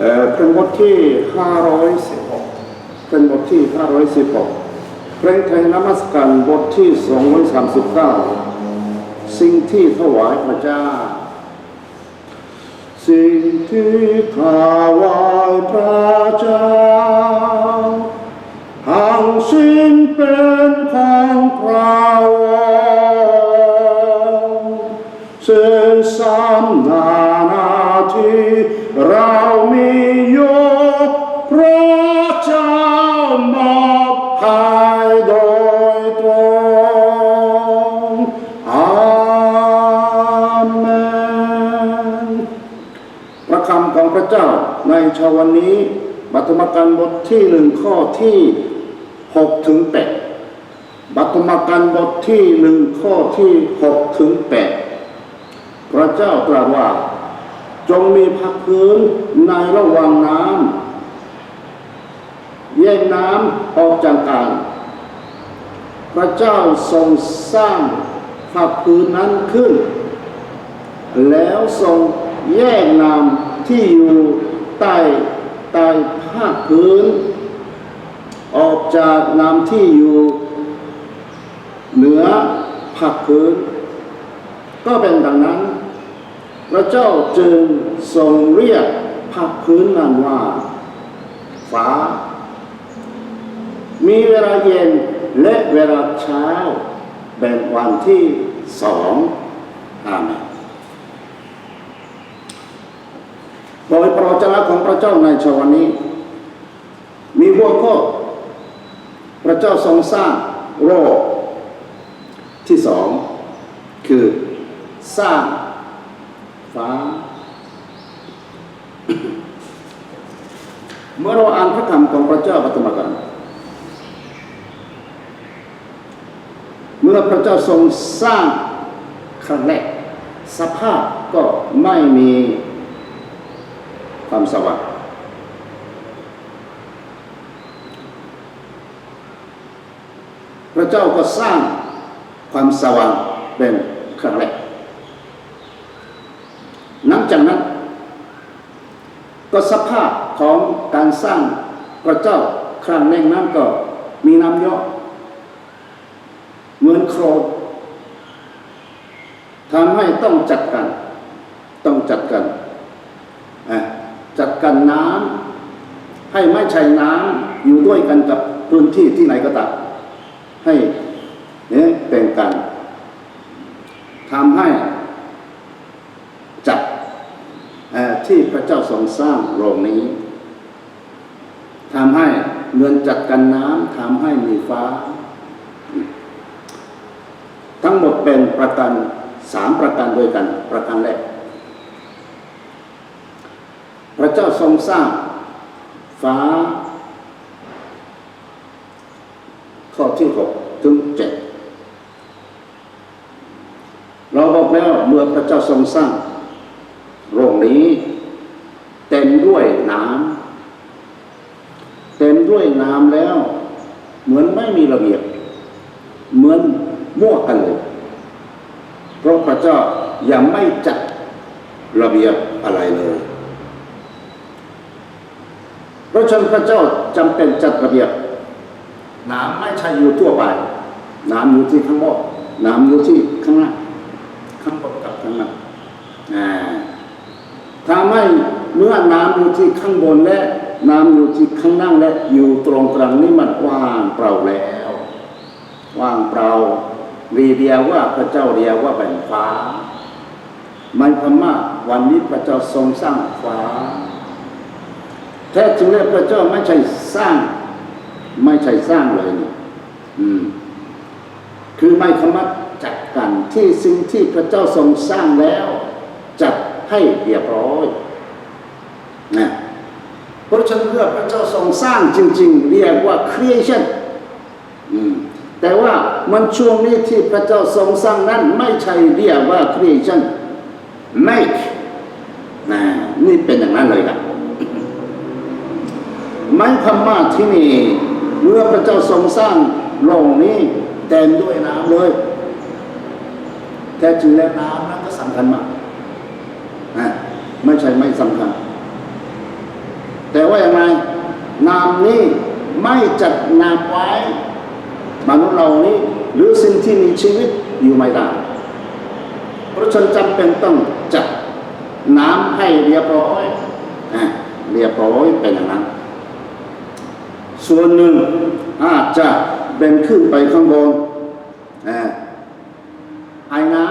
เอ่อเป็นบทที่ 516 เป็นบทที่ 516เพลงไทยนมัสการบทที่ 239 สิ่งที่ถวายพระเจ้า สิ่งที่ถวายพระเจ้าทั้งสิ้นเป็นของพระองค์ซึ่งสำนานาที่เรา ที่หนึ่งข้อที่หกถึงแปดบัตรมการบทที่หนึ่งข้อที่หกถึงแปดพระเจ้าตรัสว่า จงมีพักพื้นในระหว่างน้ำแยกน้ำออกจากกันพระเจ้าทรงสร้างผักพื้นนั้นขึ้น แล้วทรงแยกน้ำที่อยู่ใต้ ใต้ภาคพื้น ออกจากน้ำที่อยู่ เหนือภาคพื้น ก็เป็นดังนั้น พระเจ้าจึงทรงเรียกภาคพื้นนั้นว่าฟ้า มีเวลาเย็นและเวลาเช้าเป็นวันที่สองอาเมน โดยพระ วจนะของพระเจ้าในชวันนี้ มีหัวข้อพระเจ้าทรงสร้างโลกที่สองคือสร้างฟ้า เมื่อเราอ่านพระคำของพระเจ้าปฐมกาลเมื่อพระเจ้าทรงสร้างครั้งแรกสภาพก็ไม่มี ความสว่างพระเจ้าก็สร้างความสว่างเป็นครั้งแรกนับจากนั้น ก็สภาพของการสร้างพระเจ้าครั้งแรกนั้นก็มีน้ำเยอะเหมือนโครนทำให้ต้องจัดกันต้องจัดกันะจัดการน้ำ ให้ไม่ใช่น้ำอยู่ด้วยกันกับพื้นที่ที่ไหนก็ตามให้เนี่ยเป็นกันทำให้จัดเอ่อที่พระเจ้าทรงสร้างโรงนี้ทำให้เงินจัดการน้ำทำให้มีฟ้า ทั้งหมดเป็นประกันสามประการด้วยกัน ประการแรก พระเจ้าทรงสร้าง ฟ้า ข้อที่หกถึงเจ็ดเราบอกแล้วเมื่อพระเจ้าทรงสร้าง โรงนี้ เต็มด้วยน้ำเต็มด้วยน้ำแล้ว เหมือนไม่มีระเบียบ เหมือนมั่วกันเลย เพราะพระเจ้ายังไม่จัดระเบียบอะไรเลย เพราะฉะนั้นพระเจ้าจำเป็นจัดระเบียบน้ำไม่ใช่อยู่ทั่วไปน้ำอยู่ที่ข้างบนน้ำอยู่ที่ข้างล่างข้างบนกับข้างล่างอ่าถ้าไม่เมื่อน้ำอยู่ที่ข้างบนและน้ำอยู่ที่ข้างล่างและอยู่ตรงกลางนี่มันว่างเปล่าแล้วว่างเปล่ารีเดียว่าพระเจ้าเรียกว่าเป็นฟ้ามันพม่าวันนี้พระเจ้าทรงสร้างฟ้า แท้จริงแล้วพระเจ้าไม่ใช่สร้าง ไม่ใช่สร้างเลยนี่อืมคือไม่คำว่าจัดกันที่สิ่งที่พระเจ้าทรงสร้างแล้ว จัดให้เรียบร้อยนะเพราะฉะนั้นเมื่อพระเจ้าทรงสร้างจริง ๆ เรียกว่า creation อืมแต่ว่ามันช่วงนี้ที่พระเจ้าทรงสร้างนั้น ไม่ใช่เรียกว่า creation make นะนี่เป็นอย่างนั้นเลยครับ ไม้พม่าที่นี่เมื่อพระเจ้าทรงสร้างโลกนี้เต็มด้วยน้ำเลยแท้จริงแล้วน้ำนั้นก็สำคัญมากนะไม่ใช่ไม่สำคัญ แต่ว่าอย่างไรน้ำนี้ไม่จัดน้ำไว้มนุษย์เรานี้หรือสิ่งที่มีชีวิตอยู่ไม่ได้เพราะฉะนันจำเป็นต้องจัดน้ำให้เรียบร้อยอะเรียบร้อยเป็นอย่างนั้น ส่วนหนึ่งอาจจะเป็นขึ้นไปข้างบนอาไอ้น้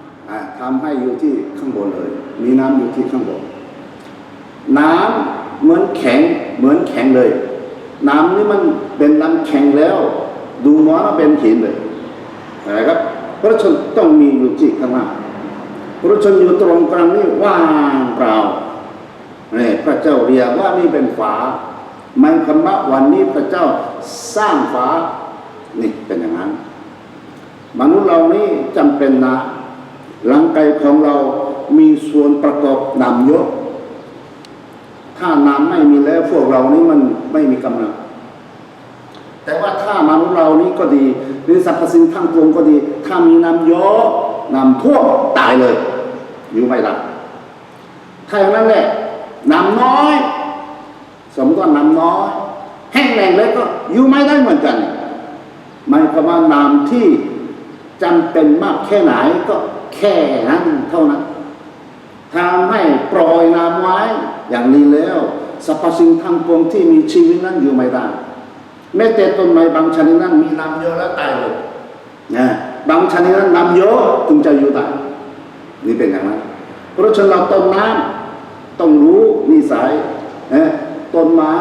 ำทำให้อยู่ที่ข้างบนเลย มีน้ำอยู่ที่ข้างบน น้ำเหมือนแข็งเหมือนแข็งเลย น้ำนี่มันเป็นน้ำแข็งแล้ว ดูมอนว่าเป็นหินเลยอะครับเพราะฉะนันต้องมีอยู่ที่ข้างล่างเพราะฉะนันอยู่ตรงกลางนี่ว่างเปล่าเนี่ยพระเจ้าเรียกว่านี่เป็นฝา มายคำว่าวันนี้พระเจ้าสร้างฝานี่เป็นอย่างนั้น มนุษย์เรานี่จำเป็นนะร่างกายของเรามีส่วนประกอบนำเยอะถ้าน้ำไม่มีแล้วพวกเรานี่มันไม่มีกำลังแต่ว่าถ้ามนุษย์เรานี่ก็ดี หรือสรรพสิ่งทั้งปวงก็ดี ถ้ามีน้ำเยอะน้ำท่วมตายเลย อยู่ไม่ได้ถ้าอย่างนั้นแหละน้ำน้อย สมมติว่าน้ำน้อยแห้งแรงแล้วก็อยู่ไม่ได้เหมือนกันมายความว่าน้ำที่จำเป็นมากแค่ไหนก็แค่นั้นเท่านั้นทำให้ปล่อยน้ำไว้อย่างนี้แล้วสรรพสิ่งทั้งปวงที่มีชีวิตนั้นอยู่ไม่ได้แม้แต่ต้นไม้บางชนิดนั้นมีน้ำเยอะแล้วตายเลยนะบางชนิดนั้นน้ำเยอะจึงจะอยู่ได้นี่เป็นอย่างนั้นเพราะฉะนั้นเราต้นน้ำต้องรู้นิสัยนะ ต้นไม้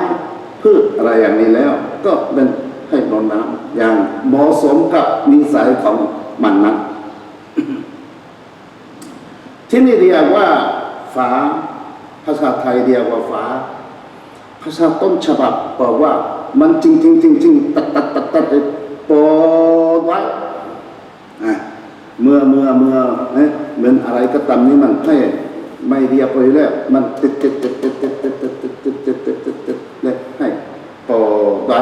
พืชอะไรอย่างนี้แล้ว ก็เป็นให้รดน้ำอย่างเหมาะสมกับนิสัยของมันนั้นที่นี่เรียกว่าฝาภาษาไทยเรียกว่าฝาภาษาต้นฉบับบอกว่ามันจริงจริงจริงจริงตัดตัดตัดตัดปรดไว้เมื่อเมื่อเมื่อเอ๊ะเหมือนอะไรก็ตามนี้มันให้ ไม่เรียบร้อยแล้วมันติดติดติดติดติดติดติดติดติดติดติดติดติดเลยให้ปรดไว้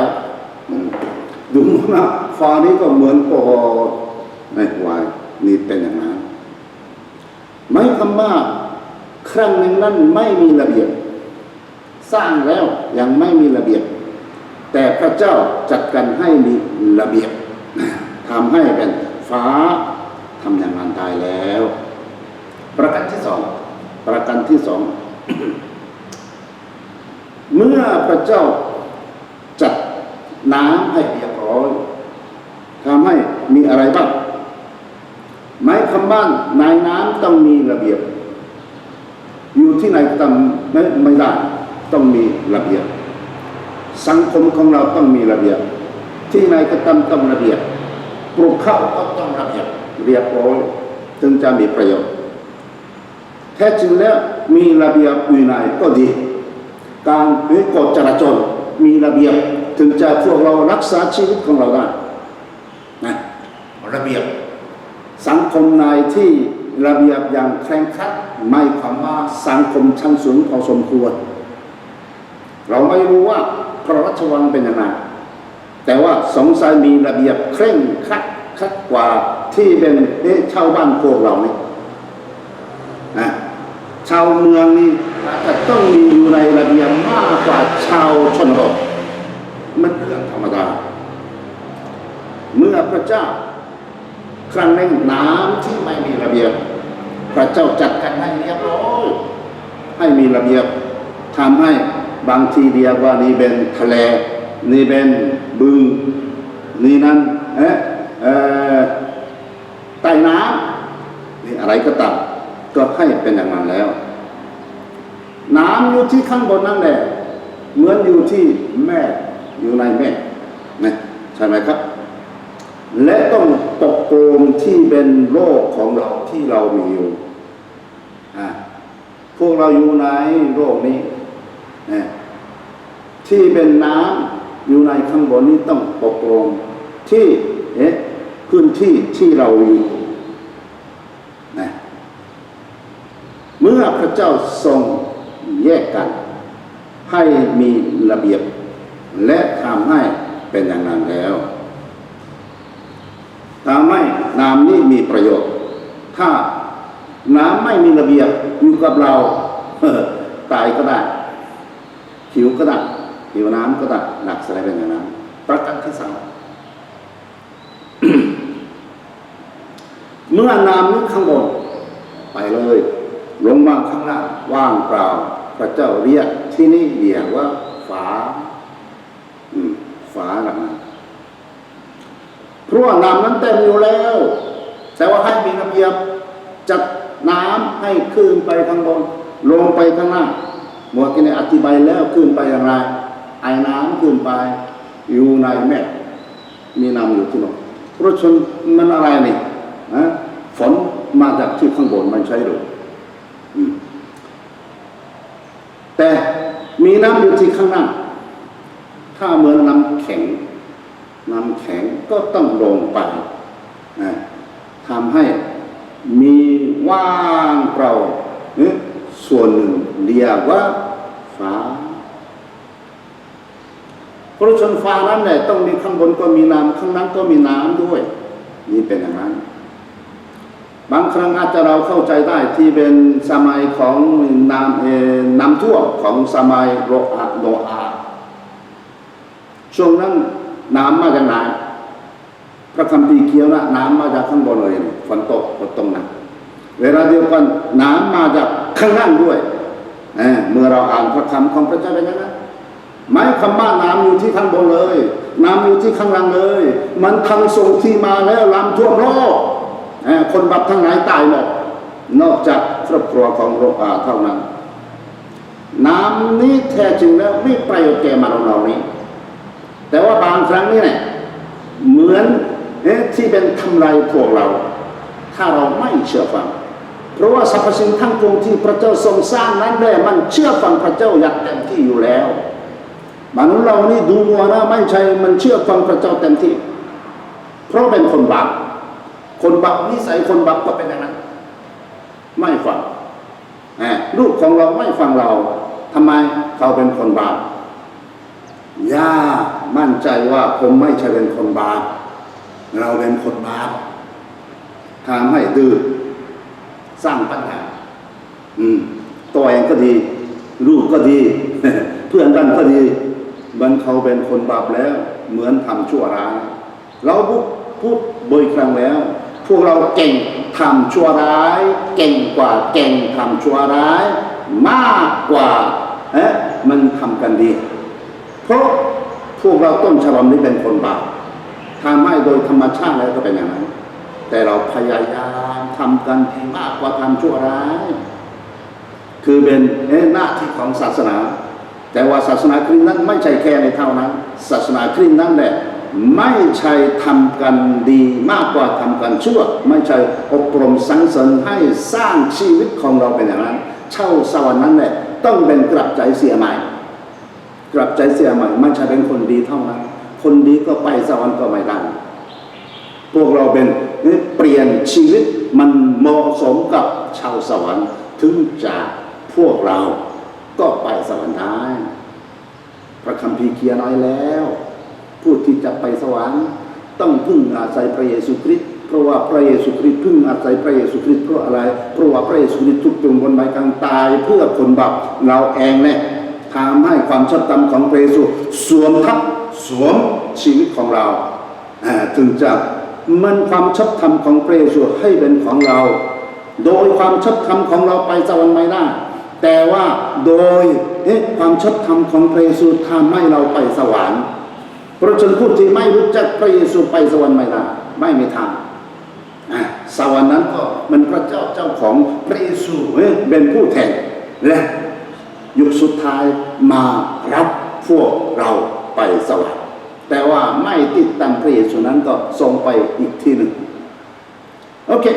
ดูนะฟ้านี้ก็เหมือนปรดไม่ไหวนี่เป็นอย่างนั้นหมายความว่าครั้งหนึ่งนั้นไม่มีระเบียบ สร้างแล้วยังไม่มีระเบียบ แต่พระเจ้าจัดการให้มีระเบียบทำให้เป็นฟ้าทำอย่างนั้นได้แล้ว ประการที่สอง ประการที่สอง เมื่อพระเจ้าจัดน้ำให้เรียบร้อยทำให้มีอะไรบ้างหมายคำว่าในน้ำต้องมีระเบียบ อยู่ที่ไหนต้องไม่ไม่ได้ต้องมีระเบียบ สังคมของเราต้องมีระเบียบ ที่ไหนก็ต้องต้องระเบียบปลูกข้าวก็ต้องระเบียบเรียบร้อยจึงจะมีประโยชน์ ท้จริงแล้วมีระเบียบวินัยก็ดี การหรือกฎจราจรมีระเบียบถึงจะพวกเรารักษาชีวิตของเราได้นะระเบียบสังคมในที่ระเบียบอย่างเคร่งครัดไม่ความว่าสังคมชั้นสูงพอสมควร เราไม่รู้ว่าพระราชวังเป็นยังไงแต่ว่าสงสัยมีระเบียบเคร่งครัดคัดกว่าที่เป็นเอ๊ะชาวบ้านพวกเรานี่นะาวเมืองนี่อาจจะต้องมีอยู่ในระเบียบมากกว่าชาวชนบทมันเรื่องธรรมดา เมื่อพระเจ้าครั้งหนึ่งน้ำที่ไม่มีระเบียบ พระเจ้าจัดการให้เรียบร้อยให้มีระเบียบทำให้บางทีเรียกว่านี่เป็นทะเลนี่เป็นบึงนี่นั่นเอ๊ะใต้น้ำนี่อะไรก็ตาม ก็ให้เป็นอย่างนั้นแล้ว น้ำอยู่ที่ข้างบนนั่นแหละ เหมือนอยู่ที่แม่อยู่ในแม่นะใช่ไหมครับ และต้องปกโกมที่เป็นโลกของเราที่เรามีอยู่อ่าพวกเราอยู่ในโลกนี้นะที่เป็นน้ำอยู่ในข้างบนนี้ต้องปกโกมที่เอ๊ะพื้นที่ที่เราอยู่นะ เมื่อพระเจ้าทรงแยกกัน ให้มีระเบียบ และทำให้เป็นอย่างนั้นแล้วทำให้น้ำนี้มีประโยชน์ ถ้าน้ำไม่มีระเบียบอยู่กับเราตายก็ได้หิวก็ดักหิวน้ำก็ดักหนักสลายเป็นอย่างนั้นประการที่สามเมื่อน้ำนี้ข้างบนไปเลย ลงมาข้างล่างว่างเปล่า พระเจ้าเรียกที่นี่เรียกว่าฝาอืมฝาหลังนั้นเพราะว่าน้ำนั้นเต็มอยู่แล้ว แต่ว่าให้มีระเบียบจัดน้ำให้ขึ้นไปข้างบนลงไปข้างล่างหมวดกันอธิบายแล้วขึ้นไปอย่างไร ไอ้น้ำขึ้นไป อยู่ในแม่มีน้ำอยู่ที่นนเพราะฉะนั้นมันอะไรนี่นะฝนมาจากที่ข้างบนมันใช่หรือม แต่มีน้ำอยู่ที่ข้างล่าถ้าเหมือนน้ำแข็ง น้ำแข็งก็ต้องลงไปทำให้มีว่างเปล่าส่วนหนึ่งเรียกว่าฟ้าเพราะชนฟ้านั้นเนี่ยต้องมีข้างบนก็มีน้ำข้างล่างก็มีน้ำด้วย นี่เป็นอย่างนั้น บางครั้งอาจจะเราเข้าใจได้ที่เป็นสมัยของน้ำน้ำท่วมของสมัยโรอาโนอาช่วงนั้นน้ำมาจากไหนพระคัมภีร์เขียวนะน้ำมาจากข้างบนเลยฝนตกฝนตกหนักเวลาเดียวกันน้ำมาจากข้างล่างด้วยเเมื่อเราอ่านพระคำของพระเจ้าเป็นย่างนั้นหมายความว่าน้ำอยู่ที่ข้างบนเลย น้ำอยู่ที่ข้างล่างเลย มันทางส่งที่มาแล้วลำท่วมโลก คนบับทั้งหลายตายหมดนอกจากครอบครัวของโรอาเท่านั้น น้ำนี้แท้จริงแล้วไม่ประโยชน์แก่มนุษย์เรานี้ แต่ว่าบางครั้งนี่เนี่ยเหมือนที่เป็นทำลายพวกเรา ถ้าเราไม่เชื่อฟัง เพราะว่าสรรพสิ่งทั้งปวงที่พระเจ้าทรงสร้างนั้นแหละมันเชื่อฟังพระเจ้าอย่างเต็มที่อยู่แล้วมนุษย์เรานี่ดูมัวนะไม่ใช่มันเชื่อฟังพระเจ้าเต็มที่ เพราะเป็นคนบาป คนบาปนิสัยคนบาปก็เป็นอย่างนั้น ไม่ฟังลูกของเราไม่ฟังเราทำไมเขาเป็นคนบาปย่ามั่นใจว่าผมไม่ใช่เป็นคนบาปเราเป็นคนบาปทำให้ดื้อสร้างปัญหา อืมตัวเองก็ดี ลูกก็ดี เพื่อนกันก็ดีมันเขาเป็นคนบาปแล้ว เหมือนทำชั่วร้ายเราพูดพูดบ่อยครั้งแล้ว พวกเราเก่งทำชั่วร้าย เก่งกว่าเก่งทำชั่วร้าย มากกว่าเอ๊ะมันทำกันดี เพราะพวกเราต้นฉบับนี้เป็นคนบาปทำให้โดยธรรมชาติแล้วก็เป็นอย่างนั้น แต่เราพยายามทำกันดีมากกว่าทำชั่วร้าย คือเป็นเอ๊หน้าที่ของศาสนา แต่ว่าศาสนาคริสต์นั้นไม่ใช่แค่ในเท่านั้น ศาสนาคริสต์นั้นแหละ ไม่ใช่ทำกันดีมากกว่าทำกันชั่ว ไม่ใช่อบรมสังสริญให้สร้างชีวิตของเราเป็นอย่างนั้น เช่าสวรรค์นั้นแหละต้องเป็นกลับใจเสียใหม่ กลับใจเสียใหม่ไม่ใช่เป็นคนดีเท่านั้น คนดีก็ไปสวรรค์ก็ไม่ได้พวกเราเป็นเปลี่ยนชีวิตมันเหมาะสมกับชาวสวรรค์ถึงจะพวกเราก็ไปสวรรค์ได้พระคัมภีร์เขียนไว้แล้ว จะไปสวรรค์ต้องพึ่งอาศัยพระเยซูคริสต์เพราะว่าพระเยซูคริสต์พึ่งอาศัยพระเยซูคริสต์เพราะอะไรเพราะว่าพระเยซูคริสต์ทุกตรงบนไม้กางตายเพื่อคนบาปเราเองเนี่ยทำให้ความชอบธรรมของพระเยซูสวมทับสวมชีวิตของเราถึงจะมันความชอบธรรมของพระเยซูให้เป็นของเรา โดยความชอบธรรมของเราไปสวรรค์ไม่ได้แต่ว่าโดยเอ๊ะความชอบธรรมของพระเยซูทำให้เราไปสวรรค์ เพราะฉะนั้นผู้ที่ไม่รู้จักพระเยซูไปสวรรค์ไม่ได้ไม่มีทางอะสวรรค์นั้นก็มันพระเจ้าเจ้าของพระเยซูเอ๊ะเป็นผู้แทนและยุคสุดท้ายมารับพวกเราไปสวรรค์แต่ว่าไม่ติดตามพระเยซูนั้นก็ส่งไปอีกที่หนึ่งโอเค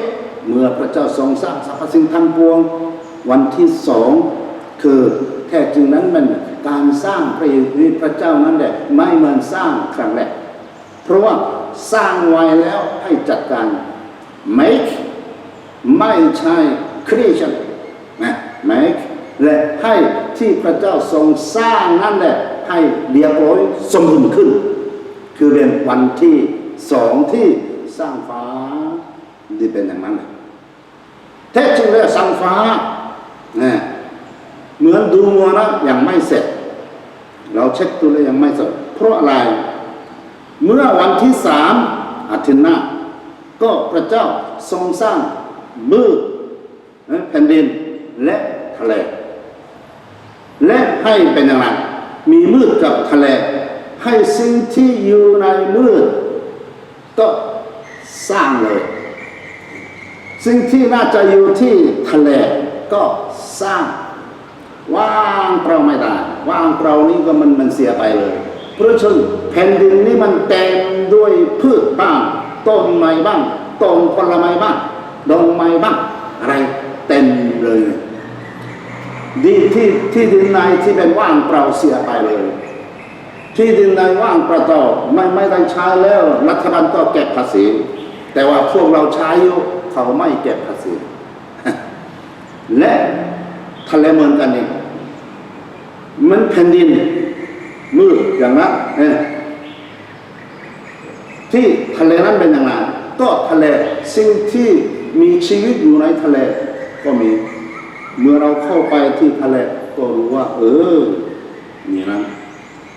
เมื่อพระเจ้าทรงสร้างสรรพสิ่งทั้งปวง วันที่สองคือแท้จริงนั้นมัน การสร้างพระเยซูพระเจ้านั้นแหละไม่เหมือนสร้างครั้งแรกเพราะว่าสร้างไว้แล้วให้จัดการ make ไม่ใช่ creation นะ make และให้ที่พระเจ้าทรงสร้างนั่นแหละให้เรียบร้อยสมบูรณ์ขึ้น คือเป็นวันที่สองที่สร้างฟ้าที่เป็นอย่างนั้นแท้จริงแล้วสร้างฟ้าเนะเหมือนดูมัวนะยังไม่เสร็จ เราเช็คตัวแล้วยังไม่เสร็จเพราะอะไร เมื่อวันที่สามอาทิตย์หน้า ก็พระเจ้าทรงสร้างมืดแผ่นดินและทะเล และให้เป็นอย่างไรมีมืดกับทะเล ให้สิ่งที่อยู่ในมืด ก็สร้างเลย สิ่งที่น่าจะอยู่ที่ทะเลก็สร้าง ว่างเปล่าไม่ได้ว่างเปล่านี้ก็มันมันเสียไปเลยเพราะฉะนั้นแผ่นดินนี้มันเต็มด้วยพืชบ้างต้นไม้บ้างต้นผลไม้บ้างดอกไม้บ้างอะไรเต็มเลยดีที่ที่ดินในที่เป็นว่างเปล่าเสียไปเลย ที่ดินในว่างเปล่าไม่ไม่ได้ใช้แล้ว รัฐบาลก็เก็บภาษี แต่ว่าพวกเราใช้อยู่เขาไม่เก็บภาษี และทะเลเมือนกันเอง มันแผ่นดิน มืดอย่างนั้นเอ้ยที่ทะเลนั้นเป็นอย่างไรก็ทะเลสิ่งที่มีชีวิตอยู่ในทะเลก็มี เมื่อเราเข้าไปที่ทะเลก็รู้ว่า เออนี่นั้น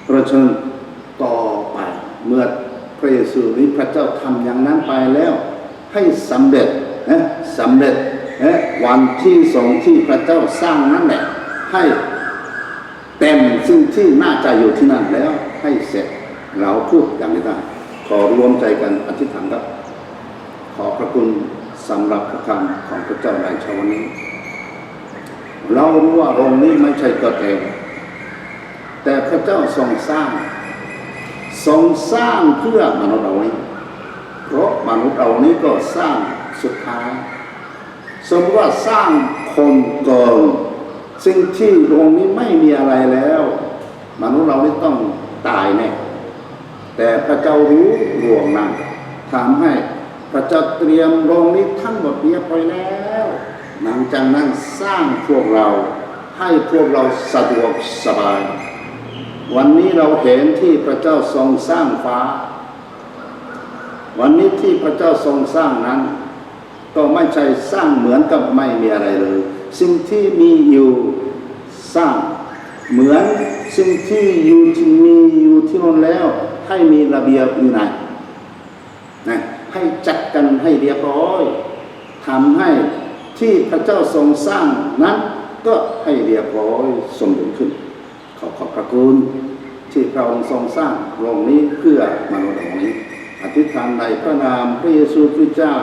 เพราะฉะนั้นต่อไปเมื่อพระเยซูหรือพระเจ้าทำอย่างนั้นไปแล้ว ให้สำเร็จนะสำเร็จนะวันที่สองที่พระเจ้าสร้างนั่นแหละให้ เต็มซึ่งที่น่าจะอยู่ที่นั่นแล้วให้เสร็จเราพูดอย่างนี้ได้ขอรวมใจกันอธิษฐานครับ ขอพระคุณสำหรับพระคำของพระเจ้าในชาวนี้ เรารู้ว่าโรงนี้ไม่ใช่กิดเองแต่พระเจ้าทรงสร้าง ทรงสร้างเพื่อมนุษย์เรานี้เพราะมนุษย์เรานี้ก็สร้างสุดท้าย สมมติว่าสร้างคนเกิน สิ่งที่โรงนี้ไม่มีอะไรแล้ว มนุษย์เรานี้ต้องตายแน่แต่พระเจ้ารู้ลวงนั้นทำให้พระเจ้าเตรียมโรงนี้ทั้งหมดเรียบร้อยแล้วหลังจากนั้นสร้างพวกเราให้พวกเราสะดวกสบาย วันนี้เราเห็นที่พระเจ้าทรงสร้างฟ้า วันนี้ที่พระเจ้าทรงสร้างนั้น ก็ไม่ใช่สร้างเหมือนกับไม่มีอะไรเลย สิ่งที่มีอยู่สร้างเหมือนสิ่งที่อยู่ที่มีอยู่ที่นั่นแล้ว ให้มีระเบียบอยู่ไหนนะให้จัดกันให้เรียบร้อยทำให้ที่พระเจ้าทรงสร้างนั้น ก็ให้เรียบร้อยสมบูรณ์ขึ้น ขอขอบพระคุณที่พระองค์ทรงสร้างโรงนี้เพื่อมนุษย์เหล่านี้อธิษฐานในพระนามพระเยซูคริสต์เจ้า